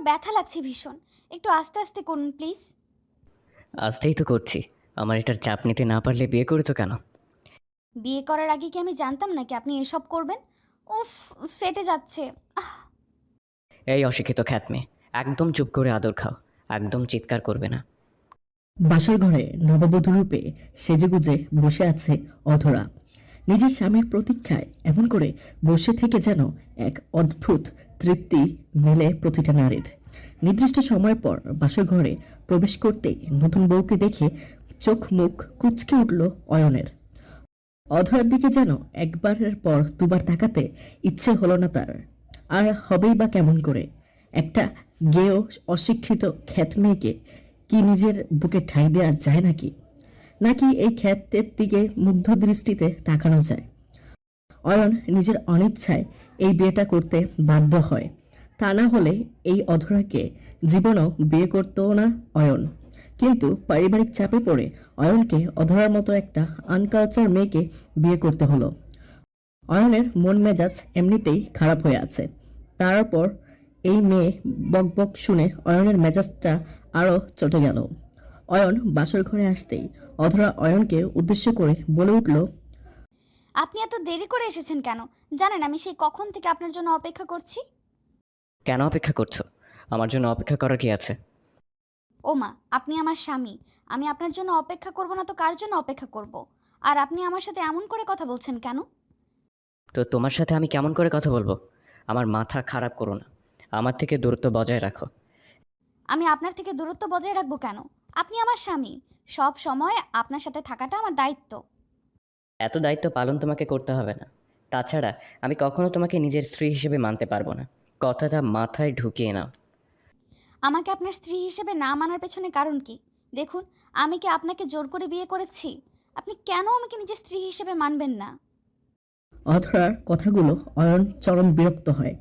আমার ব্যথা লাগছে ভীষণ। একটু আস্তে আস্তে করুন প্লিজ আজটাই তো করছি। আমার এটার চাপ নিতে না পারলে বিয়ে করেছ কেন? বিয়ে করার আগে কি আমি জানতাম নাকি আপনি এসব করবেন? উফ ফেটে যাচ্ছে। আহ, এই অশিক্ষিত খ্যাতমে একদম চুপ করে আদর খাও একদম চিৎকার করবে না। বাসর ঘরে নববধূ রূপে সেজেগুজে বসে আছে অধরা। নিজের স্বামীর প্রতীক্ষায় এমন করে বসে থেকে যেন এক অদ্ভুত তৃপ্তি মেলে প্রতিটা নারীর। নির্দিষ্ট সময় পর বাসর ঘরে প্রবেশ করতেই নতুন বউকে দেখে চোখ মুখ কুচকে উঠল অয়নের। অধরার দিকে যেন একবারের পর দুবার তাকাতে ইচ্ছে হলো না তার। আর হবেই বা কেমন করে? একটা গেয় অশিক্ষিত খ্যাত মেয়েকে কি নিজের বুকে ঠাঁই দেওয়া যায় নাকি? নাকি এই খ্যাতের দিকে মুগ্ধ দৃষ্টিতে তাকানো যায়? অয়ন নিজের অনিচ্ছায় এই বিয়েটা করতে বাধ্য হয়। তা না হলে এই অধরাকে জীবনও বিয়ে করতেও না অয়ন। কিন্তু পারিবারিক চাপে পড়ে অয়নকে অধরার মতো একটা আনকালচার মেয়েকে বিয়ে করতে হলো। অয়নের মন মেজাজ এমনিতেই খারাপ হয়ে আছে। তারপর এই মেয়ে বকবক শুনে অয়নের মেজাজটা আরও চটে গেল। অয়ন বাসর ঘরে আসতেই অধরা অয়নকে উদ্দেশ্য করে বলে উঠল আপনি এত দেরি করে এসেছেন কেন? জানেন আমি সেই কখন থেকে আপনার জন্য অপেক্ষা করছি? কেন অপেক্ষা করছ? আমার জন্য অপেক্ষা করার কি আছে? ও মা আপনি আমার স্বামী। আমি আপনার জন্য অপেক্ষা করব না তো কার জন্য অপেক্ষা করব? আর আপনি আমার সাথে এমন করে কথা বলছেন কেন? তো তোমার সাথে আমি কেমন করে কথা বলব? আমার মাথা খারাপ করো না। আমার থেকে দূরত্ব বজায় রাখো। আমি আপনার থেকে দূরত্ব বজায় রাখব কেন? আপনি আমার স্বামী। সব সময় আপনার সাথে থাকাটা আমার দায়িত্ব। এত দায়িত্ব পালন তোমাকে করতে হবে না। তাছাড়া আমি কখনো তোমাকে নিজের স্ত্রী হিসেবে মানতে পারব না। কথাটা মাথায় ঢুকিয়ে নাও। আমাকে আপনার স্ত্রী হিসেবে না মানার পেছনে কারণ কি? দেখুন আমি কি আপনাকে জোর করে বিয়ে করেছি? আপনি কেন আমাকে নিজের স্ত্রী হিসেবে মানবেন না? অধরার কথাগুলো অয়ন চরম বিরক্ত হয়।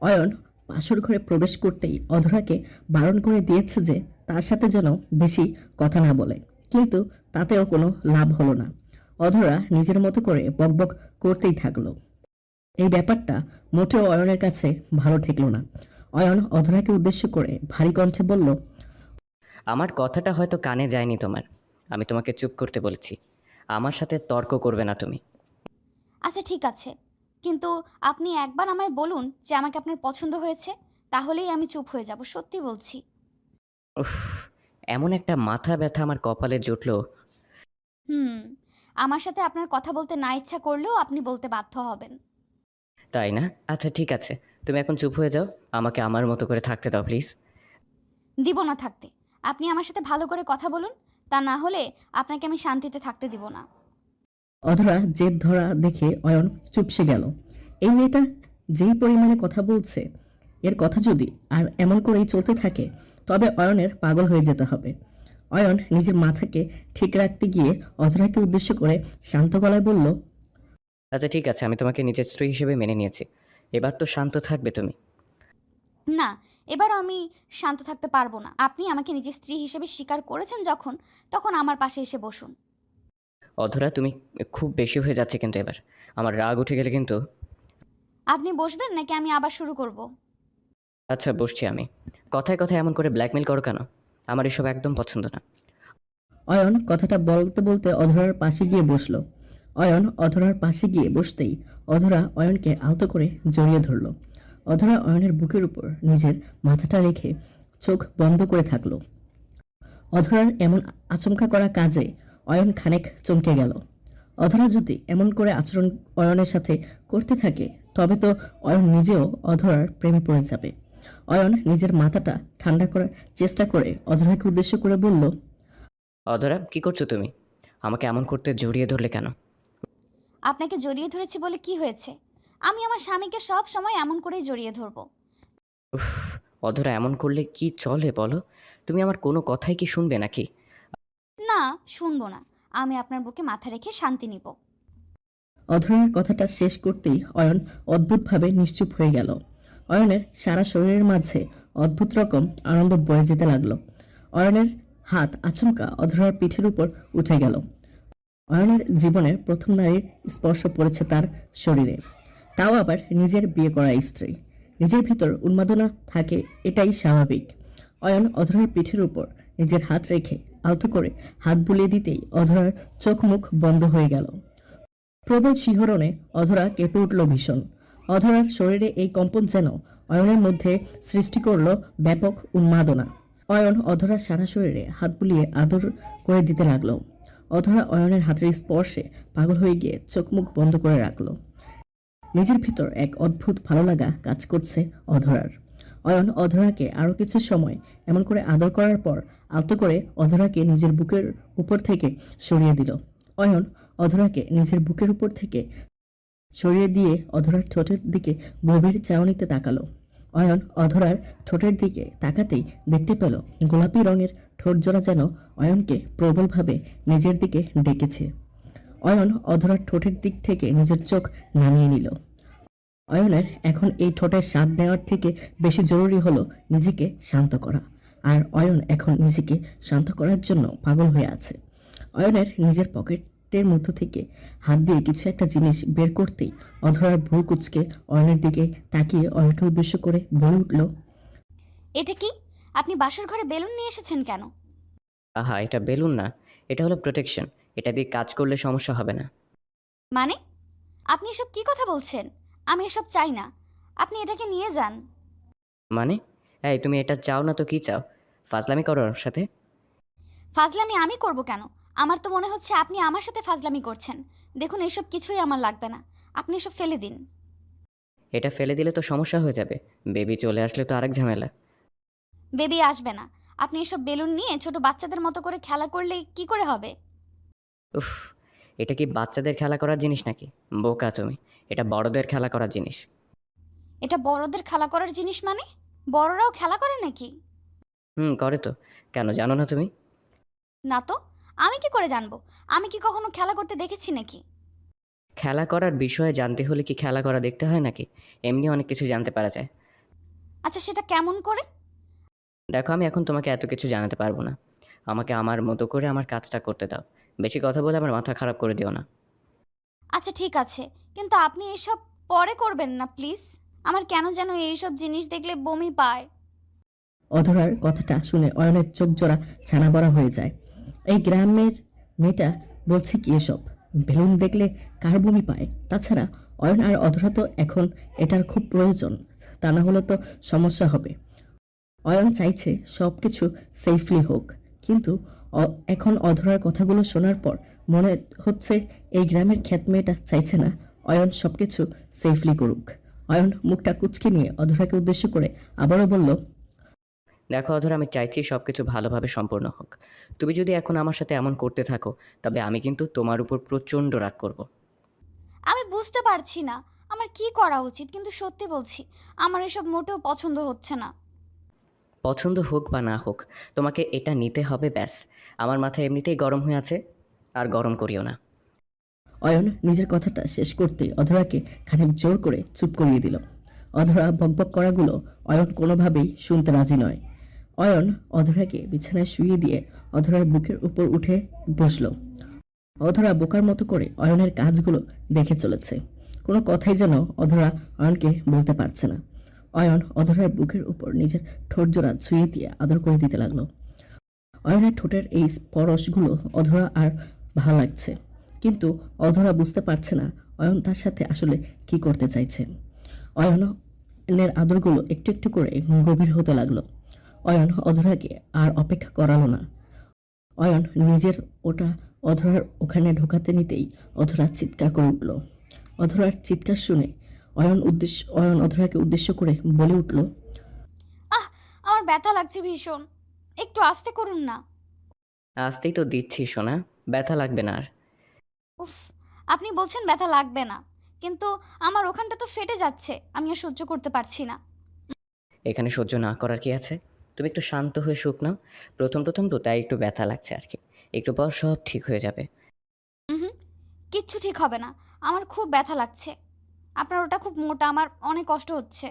অয়ন বাসর ঘরে প্রবেশ করতেই অধরাকে বারণ করে দিয়েছে যে তার সাথে যেন বেশি কথা না বলে। কিন্তু তাতেও কোনো লাভ হলো না। অধরা নিজের মতো করে বকবক করতেই থাকল। এই ব্যাপারটা মোটেও অয়নের কাছে ভালো ঠেকলো না। অয়ন অধরাকে উদ্দেশ্য করে ভারী কণ্ঠে বলল আমার কথাটা হয়তো কানে যায়নি তোমার। আমি তোমাকে চুপ করতে বলেছি। আমার সাথে তর্ক করবে না তুমি। আচ্ছা ঠিক আছে। কিন্তু আপনি একবার আমায় বলুন যে আমাকে আপনার পছন্দ হয়েছে তাহলেই আমি চুপ হয়ে যাব। সত্যি বলছি। উফ এমন একটা মাথা ব্যথা আমার কপালে জুটলো। হুম আমার সাথে আপনার কথা বলতে না ইচ্ছা করলেও আপনি বলতে বাধ্য হবেন। তাই না? আচ্ছা ঠিক আছে। তুমি এখন চুপ হয়ে যাও। আমাকে আমার মতো করে থাকতে দাও প্লিজ দিব না থাকতে। আপনি আমার সাথে ভালো করে কথা বলুন। তা না হলে আপনাকে আমি শান্তিতে থাকতে দিব না। অধরা জেদ ধরা দেখে অয়ন চুপসে গেল। এই মেয়েটা যেই পরিমাণে কথা বলছে এর কথা যদি আর এমন করেই চলতে থাকে তবে অয়নের পাগল হয়ে যেতে হবে। অয়ন নিজের মাথাকে ঠিক রাখতে গিয়ে অধরাকে উদ্দেশ্য করে শান্ত গলায় বলল আচ্ছা ঠিক আছে আমি তোমাকে নিজের স্ত্রী হিসেবে মেনে নিয়েছি। এবার তো শান্ত থাকবে তুমি। না এবার আমি শান্ত থাকতে পারব না। আপনি আমাকে নিজের স্ত্রী হিসেবে স্বীকার করেছেন যখন তখন আমার পাশে এসে বসুন। অধরা তুমি খুব বেশি হয়ে যাচ্ছে কিন্তু এবার। আমার রাগ উঠে গেলে কিন্তু আপনি বসবেন নাকি আমি আবার শুরু করব? আচ্ছা বসছি আমি। কথায় কথায় এমন করে ব্ল্যাকমেল করো কেন? আমার এসব একদম পছন্দ না। অয়ন কথাটা বলতে বলতে অধরার পাশে গিয়ে বসল। অয়ন অধরার পাশে গিয়ে বসতেই অধরা অয়নকে আলতো করে জড়িয়ে ধরল। অধরা অয়নের বুকের উপর নিজের মাথাটা রেখে চোখ বন্ধ করে থাকল। অধরার এমন আচমকা করা কাজে অয়ন খানেক চমকে গেল। অধরা যদি এমন করে আচরণ অয়নের সাথে করতে থাকে, তবে তো অয়ন নিজেও অধরার প্রেমে পড়ে যাবে। অয়ন নিজের মাথাটা ঠান্ডা করার চেষ্টা করে অধরাকে উদ্দেশ্য করে বলল অধরা কি করছ তুমি? আমাকে এমন করতে জড়িয়ে ধরলে কেন? আপনাকে জড়িয়ে ধরেছি বলে কি হয়েছে? আমি আমার স্বামীকে সব সময় এমন করেই জড়িয়ে ধরবো। উফ অধরা এমন করলে কি চলে বলো? তুমি আমার কোনো কথাই কি শুনবে নাকি? না শুনব না। আমি আপনার বুকে মাথা রেখে শান্তি নিব। অধরার কথাটা শেষ করতেই অয়ন অদ্ভুতভাবে নিশ্চুপ হয়ে গেল। অয়নের সারা শরীরের মাঝে অদ্ভুত রকম আনন্দ বয়ে যেতে লাগল। অয়নের হাত আচমকা অধরার পিঠের উপর উঠে গেল। অয়নের জীবনের প্রথম নারীর স্পর্শ পড়েছে তার শরীরে। তাও আবার নিজের বিয়ে করা স্ত্রী। নিজের ভিতর উন্মাদনা থাকে এটাই স্বাভাবিক। অয়ন অধরার পিঠের উপর নিজের হাত রেখে আলতো করে হাত বুলিয়ে দিতেই অধরার চোখ মুখ বন্ধ হয়ে গেল। প্রবল শিহরণে অধরা কেঁপে উঠল ভীষণ। অধরার শরীরে এই কম্পন যেন অয়নের মধ্যে সৃষ্টি করল ব্যাপক উন্মাদনা। অয়ন অধরার সারা শরীরে হাত বুলিয়ে আদর করে দিতে লাগল। অধরা অয়নের হাতের স্পর্শে পাগল হয়ে গিয়ে চোখ মুখ বন্ধ করে রাখল। নিজের ভিতর এক অদ্ভুত ভালো লাগা কাজ করছে অধরার। অয়ন অধরাকে আরও কিছু সময় এমন করে আদর করার পর আলতো করে অধরাকে নিজের বুকের উপর থেকে সরিয়ে দিল। অয়ন অধরাকে নিজের বুকের উপর থেকে সরিয়ে দিয়ে অধরার ঠোঁটের দিকে গভীর চাউনিতে তাকালো। অয়ন অধরার ঠোঁটের দিকে তাকাতেই দেখতে পেল গোলাপি রঙের ঠোঁট জোড়া যেন অয়নকে প্রবলভাবে নিজের দিকে ডেকেছে। অয়ন অধরার ঠোঁটের দিক থেকে নিজের চোখ নামিয়ে নিল। অয়নের এখন এই ঠোঁটের স্বাদ নেওয়ার থেকে বেশি জরুরি হলো নিজেকে শান্ত করা। আর অয়ন এখন নিজেকে শান্ত করার জন্য পাগল হয়ে আছে। অয়নের নিজের পকেটের মধ্য থেকে হাত দিয়ে কিছু একটা জিনিস বের করতেই অধরার ভ্রু কুচকে অয়নের দিকে তাকিয়ে অয়নকে উদ্দেশ্য করে বলে উঠল এটা কি? আপনি বাসর ঘরে বেলুন নিয়ে এসেছেন কেন? আহা এটা বেলুন না এটা হলো প্রোটেকশন এটা দিয়ে কাজ করলে সমস্যা হবে না। মানে? আপনি এসব কি কথা বলছেন? আমি এসব চাই না আপনি এটাকে নিয়ে যান। মানে? এই তুমি এটা চাও না তো কি চাও? ফাজলামি করো ওর সাথে। ফাজলামি আমি করব কেন? আমার তো মনে হচ্ছে আপনি আমার সাথে ফাজলামি করছেন। দেখুন এসব কিছুই আমার লাগবে না। আপনি এসব ফেলে দিন। এটা ফেলে দিলে তো সমস্যা হয়ে যাবে। বেবি চলে আসলে তো আরেক ঝামেলা। বেবি আসবে না। আপনি এসব বেলুন নিয়ে ছোট বাচ্চাদের মতো করে খেলা করলে কি করে হবে? উফ এটা কি বাচ্চাদের খেলা করার জিনিস নাকি? বোকা তুমি। এটা বড়দের খেলা করার জিনিস। এটা বড়দের খেলা করার জিনিস মানে? বড়রাও খেলা করে নাকি? হুম করে তো। কেন জানো না তুমি? না তো? আমি কি করে জানব? আমি কি কখনো খেলা করতে দেখেছি নাকি? খেলা করার বিষয়ে জানতে হলে কি খেলা করা দেখতে হয় নাকি? এমনি অনেক কিছু জানতে পারা যায়। আচ্ছা সেটা কেমন করে? দেখো আমি এখন তোমাকে এত কিছু জানাতে পারব না। আমাকে আমার মতো করে আমার কাজটা করতে দাও। বেশি কথা বলে আমার মাথা খারাপ করে দিও না। আচ্ছা ঠিক আছে। কিন্তু আপনি এসব পরে করবেন না প্লিজ। আমার কেন যেন এইসব জিনিস দেখলে বমি পায়। অধরার কথাটা শুনে অয়নের চোখ জোড়া ছানা বড়া হয়ে যায়। এই গ্রামের মেয়েটা বলছে কি এসব? বেলুন দেখলে কার বমি পায়? তাছাড়া অয়ন আর অধরা তো এখন এটার খুব প্রয়োজন, তা না হলে তো সমস্যা হবে। অয়ন চাইছে সব কিছু সেফলি হোক, কিন্তু এখন অধরার কথাগুলো শোনার পর মনে হচ্ছে এই গ্রামের খ্যাত মেয়েটা চাইছে না অয়ন সব কিছু সেফলি করুক। অয়ন মুখটা কুচকে নিয়ে অধরাকে উদ্দেশ্য করে আবারও বলল দেখো অধর আমি চাইছি সব কিছু ভালোভাবে সম্পূর্ণ হোক। তুমি যদি এখন আমার সাথে এমন করতে থাকো তবে আমি কিন্তু তোমার উপর প্রচণ্ড রাগ করব। আমি বুঝতে পারছি না। আমার কি করা উচিত? কিন্তু সত্যি বলছি আমার এসব মোটেও পছন্দ হচ্ছে না। পছন্দ হোক বা না হোক তোমাকে এটা নিতে হবে ব্যাস। আমার মাথা এমনিতেই গরম হয়ে আছে আর গরম করিও না। অয়ন নিজের কথাটা শেষ করতেই অধরাকে খানিক জোর করে চুপ করিয়ে দিল। অধরা বকবক করাগুলো অয়ন কোনোভাবেই শুনতে রাজি নয়। অয়ন অধরাকে বিছানায় শুয়ে দিয়ে অধরার বুকের উপর উঠে বসল। অধরা বোকার মতো করে অয়নের কাজগুলো দেখে চলেছে। কোনো কথাই যেন অধরা অয়নকে বলতে পারছে না। অয়ন অধরার বুকের উপর নিজের ঠোঁট জোড়া ছুঁয়ে দিয়ে আদর করে দিতে লাগল। অয়নের ঠোঁটের এই স্পরশগুলো অধরা আর ভালো লাগছে। কিন্তু অধরা বুঝতে পারছে না অয়ন তার সাথে আসলে কি করতে চাইছে। অয়নের আদরগুলো একটু একটু করে গভীর হতে লাগল। অয়ন অধরাকে আর অপেক্ষা করালো না। অয়ন নিজের ওটা অধরার ওখানে ঢোকাতে নিতেই অধরা চিৎকার করে উঠল। অধরার চিৎকার শুনে অয়ন উদ্দেশ্য অয়ন অধরাকে উদ্দেশ্য করে বলে উঠল আহ আমার ব্যথা লাগছে ভীষণ। একটু আস্তে করুন না। আসতেই তো দিচ্ছি সোনা। ব্যথা লাগবে না আর। উফ আপনি বলছেন ব্যথা লাগবে না কিন্তু আমার ওখানটা তো ফেটে যাচ্ছে আমি আর সহ্য করতে পারছি না। এখানে সহ্য না করার কি আছে? তুমি একটু শান্ত হয়ে সুখ নাও প্রথম প্রথম তো তাই একটু ব্যথা লাগছে আর কি। একটু পর সব ঠিক হয়ে যাবে। হুম কিচ্ছু ঠিক হবে না। আমার খুব ব্যথা লাগছে। আপনার ওটা খুব মোটা আমার অনেক কষ্ট হচ্ছে।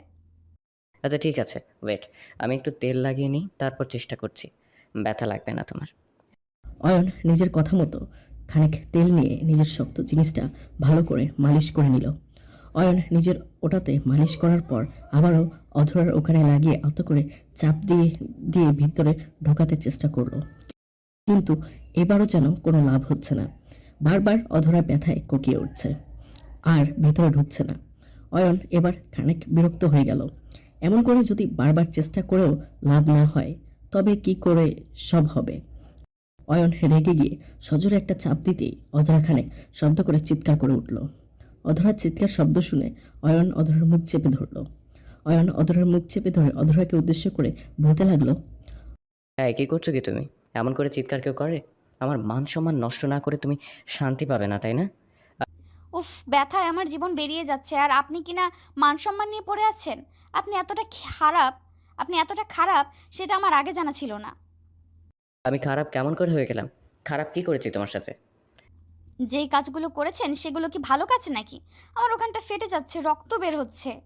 আচ্ছা ঠিক আছে ওয়েট। আমি একটু তেল লাগিয়ে নিই তারপর চেষ্টা করছি। ব্যথা লাগবে না তোমার। অয়ন নিজের কথা মতো খানিক তেল নিয়ে নিজের শক্ত জিনিসটা ভালো করে মালিশ করে নিল। অয়ন নিজের ওটাতে মালিশ করার পর আবারও অধরার ওখানে লাগিয়ে আলতো করে চাপ দিয়ে দিয়ে ভিতরে ঢোকাতে চেষ্টা করল। কিন্তু এবারও যেন কোনো লাভ হচ্ছে না। বারবার অধরা ব্যথায় কোকিয়ে উঠছে। আর ভেতরে ঢুকছে না। অয়ন এবার খানিক বিরক্ত হয়ে গেল। এমন করে যদি বারবার চেষ্টা করেও লাভ না হয়, তবে কি করে সব হবে? অয়ন রেগে গিয়ে সজোরে একটা চাপ দিতেই অধরা খানেক শব্দ করে চিৎকার করে উঠল। অধরার চিৎকার শব্দ শুনে অয়ন অধরার মুখ চেপে ধরল। অয়ন অধরার মুখ চেপে ধরে অধরাকে উদ্দেশ্য করে বলতে লাগল হ্যাঁ কী করছ কি তুমি? এমন করে চিৎকার কেউ করে? আমার মান সম্মান নষ্ট না করে তুমি শান্তি পাবে না তাই না? উফ ব্যথায় আমার জীবন বেরিয়ে যাচ্ছে আর আপনি কিনা মান সম্মান নিয়ে পড়ে আছেন? আপনি এতটা খারাপ আপনি এতটা খারাপ সেটা আমার আগে জানা ছিল না। আমি খারাপ কেমন করে হয়ে গেলাম? খারাপ কি করেছি তোমার সাথে? যেই কাজগুলো করেছেন সেগুলো কি ভালো কাজ নাকি? আমার ওখানটা ফেটে যাচ্ছে রক্ত বের হচ্ছে।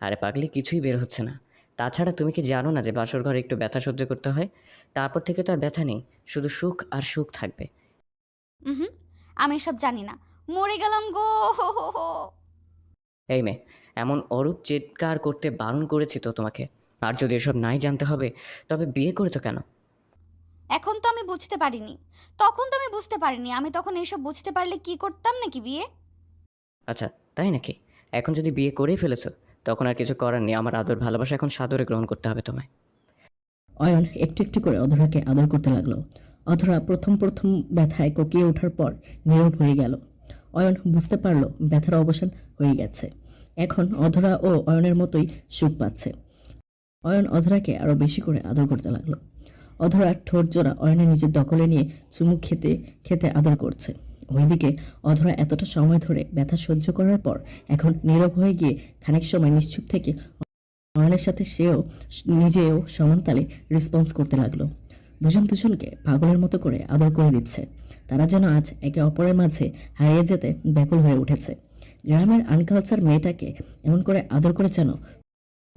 আরে পাগলি কিছুই বের হচ্ছে না। তাছাড়া তুমি কি জানো না যে বাসর ঘরে একটু ব্যথা সহ্য করতে হয়? তারপর থেকে তো আর ব্যথা নেই শুধু সুখ আর সুখ থাকবে। হুম আমি এসব জানি না। মরে গেলাম গো হো হো হো। এই মেয়ে এমন অরূপ চিৎকার করতে বারণ করেছি তো তোমাকে। আর যদি এসব নাই জানতে হবে তবে বিয়ে করেছ কেন? এখন তো আমি বুঝতে পারিনি। তখন তো আমি বুঝতে পারিনি। আমি তখন এইসব বুঝতে পারলে কি করতাম নাকি বিয়ে? আচ্ছা তাই নাকি? এখন যদি বিয়ে করেই ফেলেছো তখন আর কিছু করার নেই। আমার আদর ভালোবাসা এখন সাদরে গ্রহণ করতে হবে তোমায়। অয়ন একটু একটু করে অধরাকে আদর করতে লাগল। অধরা প্রথম প্রথম ব্যথায় কোকিয়ে ওঠার পর নীরব হয়ে গেল। অয়ন বুঝতে পারল ব্যথার অবসান হয়ে গেছে। এখন অধরা ও অয়নের মতোই সুখ পাচ্ছে। অয়ন অধরাকে আরও বেশি করে আদর করতে লাগল। অধরা ঠোঁট জোড়া অয়নের নিজের দখলে নিয়ে চুমু খেতে খেতে আদর করছে। ওইদিকে অধরা এতটা সময় ধরে ব্যথা সহ্য করার পর এখন নীরব হয়ে গিয়ে খানিক সময় নিশ্চুপ থেকে অয়নের সাথে সেও নিজেও সমান তালে রেসপন্স করতে লাগল। দুজন দুজনকে পাগলের মতো করে আদর করে দিচ্ছে। তারা যেন আজ একে অপরের মাঝে হারিয়ে যেতে ব্যাকুল হয়ে উঠেছে। গ্রামের আনকালচার মেয়েটাকে এমন করে আদর করে যেন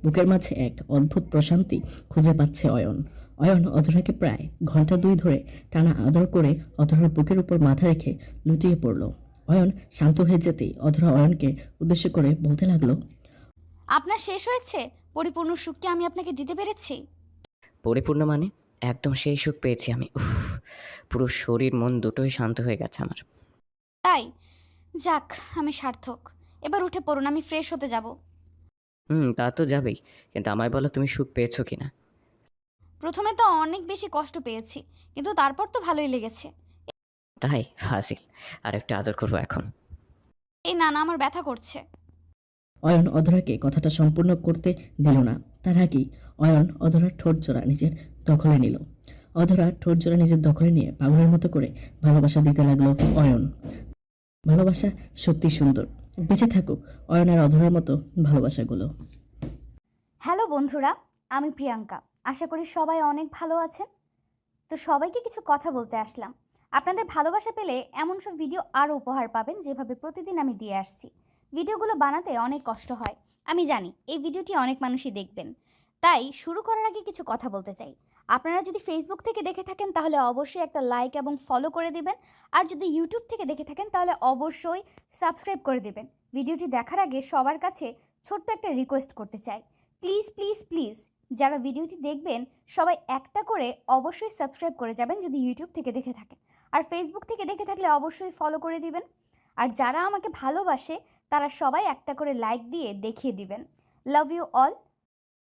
বুকের মাঝে এক অদ্ভুত প্রশান্তি খুঁজে পাচ্ছে অয়ন। অয়ন অধরাকে প্রায় ঘণ্টা দুই ধরে টানা আদর করে অধরার বুকের উপর মাথা রেখে লুটিয়ে পড়ল। অয়ন শান্ত হয়ে যেতেই অধরা অয়নকে উদ্দেশ্য করে বলতে লাগল আপনার শেষ হয়েছে? পরিপূর্ণ সুখ কি আমি আপনাকে দিতে পেরেছি? পরিপূর্ণ মানে? একদম সেই সুখ পেয়েছি আমি। উফ পুরো শরীর মন দুটোই শান্ত হয়ে গেছে আমার। তাই? যাক আমি সার্থক। এবার উঠে পড়ুন আমি ফ্রেশ হতে যাব। হুম তা তো যাবেই। কিন্তু আমায় বলো তুমি সুখ পেয়েছ কিনা? প্রথমে তো অনেক বেশি কষ্ট পেয়েছি কিন্তু তারপর তো ভালোই লেগেছে। তাই? হাসিল। আর একটা আদর করব এখন। এই না না আমার ব্যথা করছে। অয়ন অধরাকে কথাটা সম্পূর্ণ করতে দিল না। তার আগেই অয়ন অধরার ঠোঁট জোড়া নিজের দখলে নিল। অধরা ঠোঁট জোড়া নিজের দখলে নিয়ে পাগলের মতো করে ভালোবাসা দিতে লাগল অয়ন। ভালোবাসা সত্যি সুন্দর। বেঁচে থাকুক অয়ন আর অধরার মতো ভালোবাসাগুলো। হ্যালো বন্ধুরা আমি প্রিয়াঙ্কা। আশা করি সবাই অনেক ভালো আছেন। তো সবাইকে কিছু কথা বলতে আসলাম। আপনাদের ভালোবাসা পেলে এমন সব ভিডিও আরও উপহার পাবেন যেভাবে প্রতিদিন আমি দিয়ে আসছি। ভিডিওগুলো বানাতে অনেক কষ্ট হয়। আমি জানি এই ভিডিওটি অনেক মানুষই দেখবেন। তাই শুরু করার আগে কিছু কথা বলতে চাই। আপনারা যদি ফেসবুক থেকে দেখে থাকেন তাহলে অবশ্যই একটা লাইক এবং ফলো করে দিবেন। আর যদি ইউটিউব থেকে দেখে থাকেন তাহলে অবশ্যই সাবস্ক্রাইব করে দিবেন। ভিডিওটি দেখার আগে সবার কাছে ছোট্ট একটা রিকোয়েস্ট করতে চাই। প্লিজ প্লিজ প্লিজ যারা ভিডিওটি দেখবেন, সবাই একটা করে অবশ্যই সাবস্ক্রাইব করে যাবেন যদি ইউটিউব থেকে দেখে থাকেন আর ফেসবুক থেকে দেখে থাকলে অবশ্যই ফলো করে দিবেন। আর যারা আমাকে ভালোবাসে, তারা সবাই একটা করে লাইক দিয়ে দেখিয়ে দিবেন। Love you all